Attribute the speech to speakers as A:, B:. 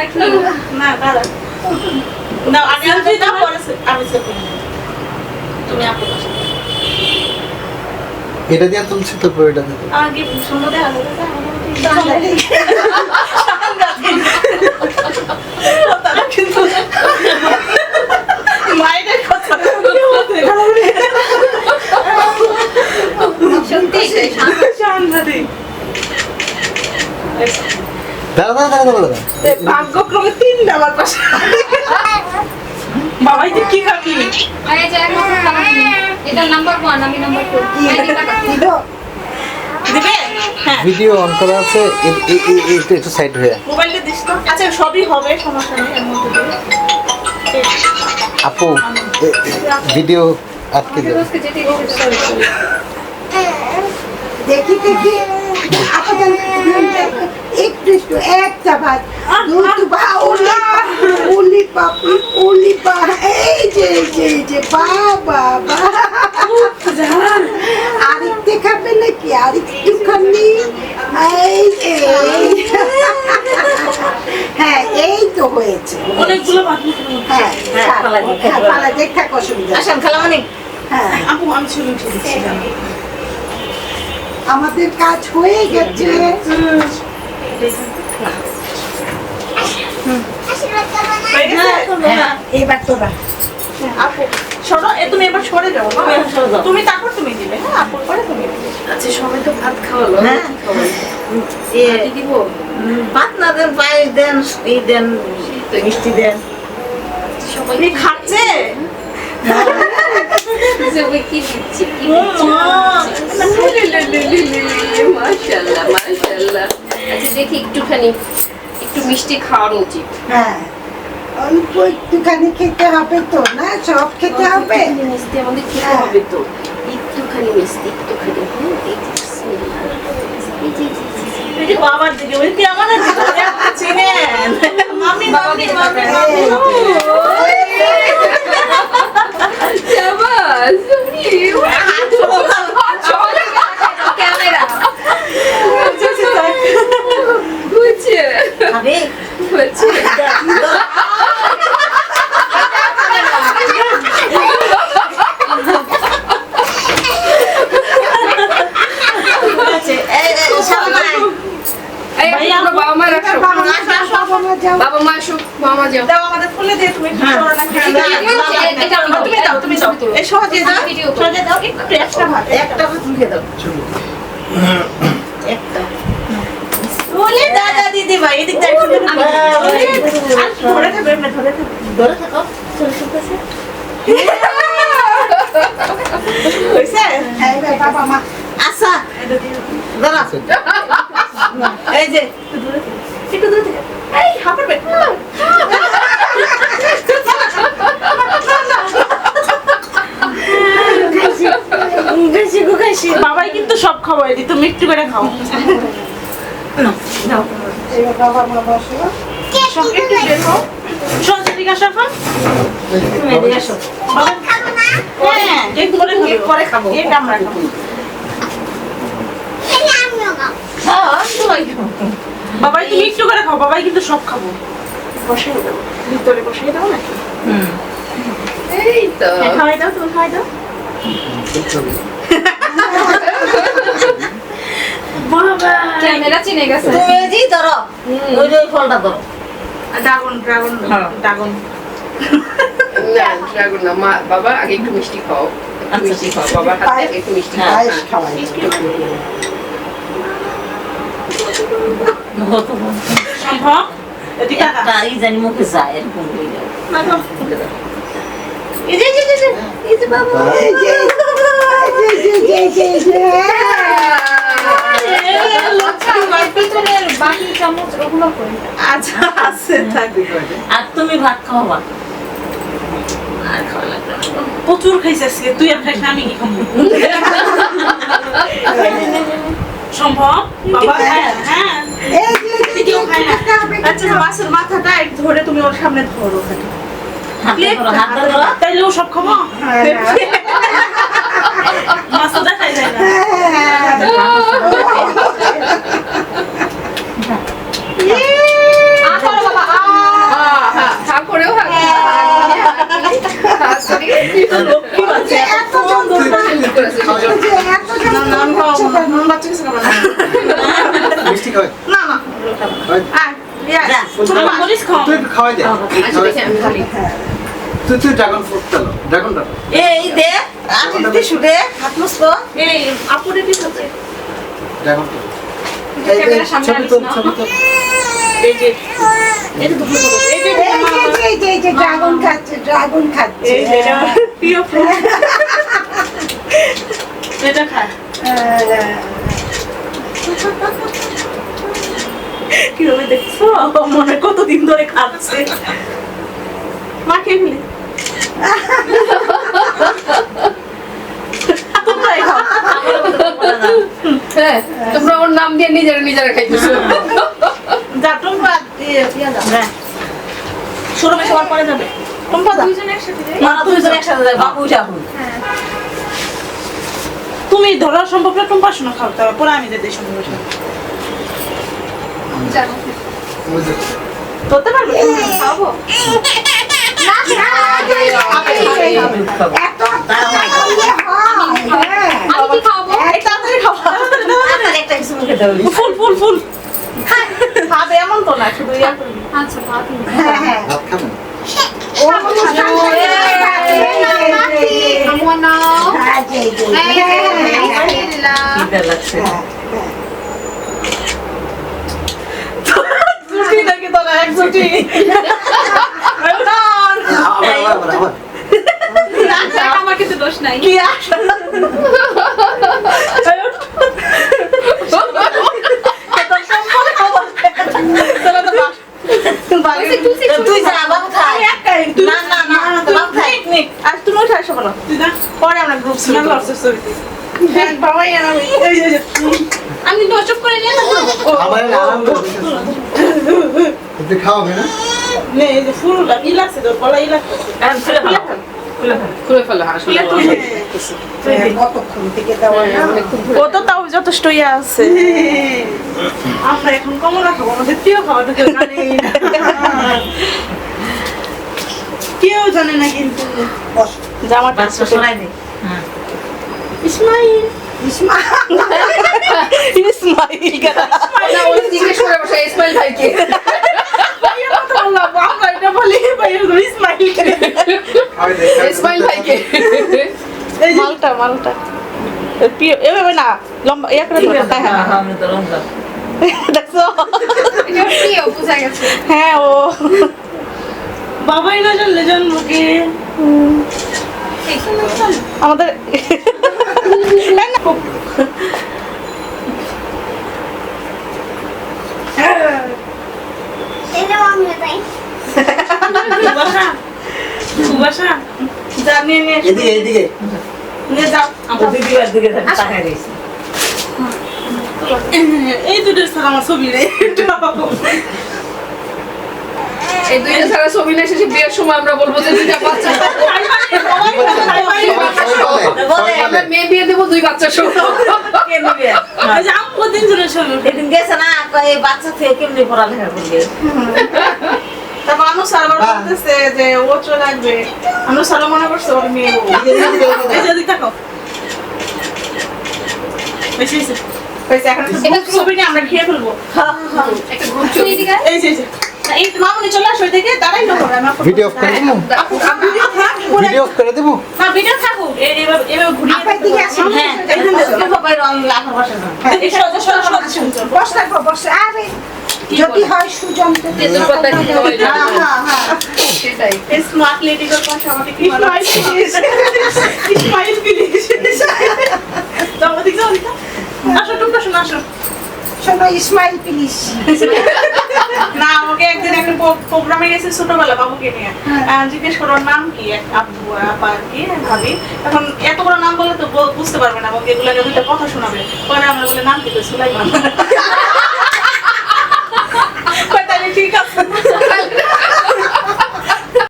A: নাকি
B: না দাঁড়া না আগে আমি না। পরে সে- আমি সেলফি। তুমি আপু
C: এটা দিয়ে তুলছি তারপর এটা দিয়ে।
B: আগে সুন্দর দেখা যাবে তারা কিন্তু
C: দাঁড়া দাঁড়া দাঁড়া দাঁড়া দাঁড়া।
B: ভাগ্যক্রমে আমার পাশে। কি খাবি?
A: এই যে এক বছর খাবার দিবি। এটা নাম্বার ওয়ান আমি নাম্বার টু
B: দিবে? হ্যাঁ।
C: ভিডিও অন করা আছে এ- এ- এ- একটু একটু সাইড হয়ে।
B: মোবাইলটা দিস তো। আচ্ছা সবই হবে সমস্যা নেই এর মধ্যে
C: আপু ভিডিও আটকে দেবে
D: দেখি দেখি। একটু একটা ভাত। দুটো বা উলি উলি পাপি উলি পা এই যে এই যে এই যে বাবা আরেকটু খাবে নাকি? আরেকটু খাবি এই যে। হ্যাঁ এই তো হয়েছে।
B: অনেকগুলো বাকি
D: হ্যাঁ
B: হ্যাঁ, পালা
D: হ্যাঁ পালা দেখ থাক অসুবিধা।
B: আসেন খালামানি
D: হ্যাঁ।
B: আপু আমি ছবি উঠে
D: আমাদের কাজ হয়ে গেছে। এবার তোরা
B: আপু শোনো এ তুমি এবার সরে যাও তুমি তারপর তুমি দিবে হ্যাঁ আপুর পরে তুমি দিবে
E: আচ্ছা সবাই তো ভাত খাওয়ালো
F: হ্যাঁ। এ
E: দিব
F: ভাত না দেন পায়েস দেন এই দেন মিষ্টি দেন।
E: সবাই
B: খাচ্ছে
E: সবাই কি দিচ্ছে? কি মাশাআল্লাহ মাশাআল্লাহ আচ্ছা দেখি একটুখানি একটু মিষ্টি খাওয়ানো উচিত
D: হ্যাঁ অল্প একটুখানি খেতে হবে তো না সব খেতে হবে
E: মিষ্টি আমাদের খেতে
D: হ্যাঁ।
E: হবে তো একটুখানি মিষ্টি একটুখানি হ্যাঁ
B: বাবার দিকে ওই কি চিনেন মামি মামি মামি মামি
E: শাবাশ,
A: ক্যামেরা
E: হচ্ছে,
F: খাবে
E: বাবা মা আসুক যাও।
B: দাও আমাদের ফুলে দিয়ে তুমি
E: আমি
B: তুমি দাও তুমি দাও। এই সহজে দাও সহজে দাও একটা ভাত
F: একটা ভাত মুখে দাও। একটা।
B: বলে দাদা ভাই এদিক ধরে থাকবে ধরে
F: থাকো আচ্ছা দাঁড়া
B: এই যে একটু দূরে থেকে একটু দূরে থেকে। এই হাঁপাবে
F: বেশি গো খাইছি
B: বাবাই কিন্তু সব খাওয়াই দি তুমি একটু করে খাও।
D: এবার বাবা মা বসো
B: সব একটু বের হও সহজ এদিকে আসো এখন
F: তুমি এদিকে আসো
B: হ্যাঁ একটু পরে খাব
F: পরে খাব
B: এটা আমরা খাব
F: হ্যাঁ
B: বাবাই তুমি একটু করে খাও বাবাই কিন্তু সব খাব বসে দাও ভিতরে বসে দাও নাকি
E: এই তো।
B: হ্যাঁ, খাওয়াই দাও তুমি খাওয়াই দাও বাবা
A: ক্যামেরা চিনে গেছে
F: তুমি এই যে ধরো ওই যে ওই ফলটা ধরো
B: ড্রাগন ড্রাগন
F: হ্যাঁ।
B: ড্রাগন
E: না ড্রাগন না মা বাবা আগে একটু মিষ্টি খাও একটু মিষ্টি খাও হাতে একটু মিষ্টি খাও
B: সম্ভব এদিকে
F: ই জানি মুখে যায় এরকম
B: না, দাও, এই যে, এই যে, এই যে, বাবা।
D: এই যে এই যে এই যে এই যে, এই যে
A: আচ্ছা
B: আছে
F: আর তুমি ভাত খাওয়া
B: প্রচুর খাইছে আজকে তুই আর খাইস না আমি কি খাব? সম্ভব? বাবা হ্যাঁ হ্যাঁ। কেউ খায় না। আচ্ছা মাছের মাথাটা ধরে তুমি ওর সামনে ধরো ওখানে। তাইলে ও সব খাব?
D: হ্যাঁ,
B: মাছ দেখাই যায় না
A: আ করো বাবা আ
F: আমার মরিচ খাও
C: তুই একটু খাওয়াই দে।
E: আচ্ছা দেখি আমি খালি।
C: তুই তুই ড্রাগন ফ্রুট চালো ড্রাগনটা
F: এই দে আমি দিতে হাত
B: এই আপুরে
C: ছবি তো ছবি তো
B: এই যে
D: ড্রাগন খাচ্ছে ড্রাগন খাচ্ছে।
B: এই যে এটা প্রিয় ফ্রুট এটা খা। কীভাবে দেখছ? মনে কতদিন ধরে খাচ্ছে মা খেয়ে ফেলি।
E: হ্যাঁ তোমরা ওর নাম দিয়ে নিজেরা নিজেরা খাইতেছো।
F: যা টুম্পা দিয়ে দিয়ে
B: সবার পরে যাবে।
F: যাব।
B: তুমি ধরার সম্ভব না টুম্পা শোনা খাও তবে পরে আমি যেতে
C: যে,
B: ধরতে পারবে
A: খাব?
D: হয়, হ্যাঁ।
B: ফুল ফুল ফুল খাবে এমন তো না শুধু ইয়া
A: আচ্ছা, ভাত।
D: হ্যাঁ, হ্যাঁ।
C: ভাত খাবেন
D: ও অনুষ্ঠান
A: এই,
D: এই, এই, এই,
A: আমার নাও।
D: হ্যাঁ, এই, এই, এই,
A: এই,
D: হ্যাঁ,
A: এই,
D: হ্যাঁ, হ্যাঁ,
A: এই দিলাম।
F: খিদে লাগছে
D: হ্যাঁ।
B: জুটি নাকি তোরা এক জুটি
C: আবার আবার আবার আবার
A: দেখ, আমার কিন্তু দোষ নাই
B: কি আসে
A: বলছি, তুই শিখ,
F: তুই যা বাবু খাই না না না বাবু খাই
B: আজ তুমি উঠে আসো বলো পরে আমরা গ্রুপ সিনেমা লড়ছে ছবিতে বাবাই আর আমি
A: অচুপ করে নিয়ে না
C: আমার আরাম করে। তুই খাওয়াবে না
B: নে, এই যে ফুলটা ই লাগছে। তোর গলা ই লাগছে।
F: আমি খুলে ফেলো
E: হ্যাঁ
D: হ্যাঁ,
B: ও তো তাও যথেষ্ট ইয়ে আছে। আমরা এখন কমলা খাব আমাদের প্রিয় খাবার তো কেউ জানে কেউ জানে না কিন্তু। জামাটা
F: শোনাই দে
B: ইসমাইল
D: ইসমা
B: ইসমাইল।
E: না ওই করে বসে ইসমাইল ভাইকে
B: ভাইয়া কথা বললাম আমরা এটা বলি ভাইয়া তো ইসমাইল কেনা
C: খাওয়াই দে
E: ইসমাইল ভাইকে
B: মালটা মালটা এভাবে না লম্বা ইয়া করে ধরো। হ্যাঁ হ্যাঁ হ্যাঁ। দেখছ হ্যাঁ ও বাবাই না জানলে জন্মকে আমাদের সুবাসা সুবাসা যা নিয়ে নিয়ে এসো।
C: এদিকে। এদিকে
B: নিয়ে যাও
F: দিদিবার দিকে তাকাই রয়েছে।
B: এই দুটোর সাথে আমার ছবি রে
E: এই দুইটা ছাড়া ছবি না শেষে বিয়ের সময় আমরা বলব যে দুইটা বাচ্চা। আমরা মেয়ে বিয়ে দেবো দুই বাচ্চার সহ।
F: কে নিবে?
B: এই যে আমগো তিনজনের ছবি।
F: এদিন গেছে না এই বাচ্চা থেকে কেমনি পড়ালেখা করবে?
B: তারপর আবার বলতেছে যে ও চলে আসবে। আনু স্যারও মনে করছে ওর মেয়ে ও। এই যে দিকে তাকাও। বেশি এখন আমরা খেয়ে ফেলব।
A: একটা গ্রুপ ছবি। দিকে?
B: এই মামুনি চলে আসো এদিকে দাঁড়াই না করে
C: ভিডিও অফ করে দেবো?
B: ভিডিও থাক
C: অফ করে দেবো?
B: না ভিডিও থাকুক এই- এইভাবে এইভাবে ঘুরিয়ে
D: আপনার দিকে আসুন।
F: হ্যাঁ
B: এইখান থেকে।
F: আজকে রং লাখা বসে না।
D: বস থাকব বস আরে যদি হয় সুজন তো
E: তেঁতুল পাতা কি হয় না?
D: হ্যাঁ, হ্যাঁ।
E: সেটাই।
B: এই স্মার্ট যাও, ওদিকে যাও। আসো, টুকটা শোনো, আসো।
D: শোনো ইসমাইল প্লিজ
B: না আমাকে একদিন একটা প্রোগ্রামে গেছে ছোটবেলা বাবুকে নিয়ে। আহ, জিজ্ঞেস করো নাম কি? এক আব্বু আপা কি? ভাবি। এখন এত বড় নাম বলে তো বুঝতে পারবে না আমাকে এগুলো দুইটা কথা শোনাবে। পরে আমরা বলে নাম কি তো সুলাইমান।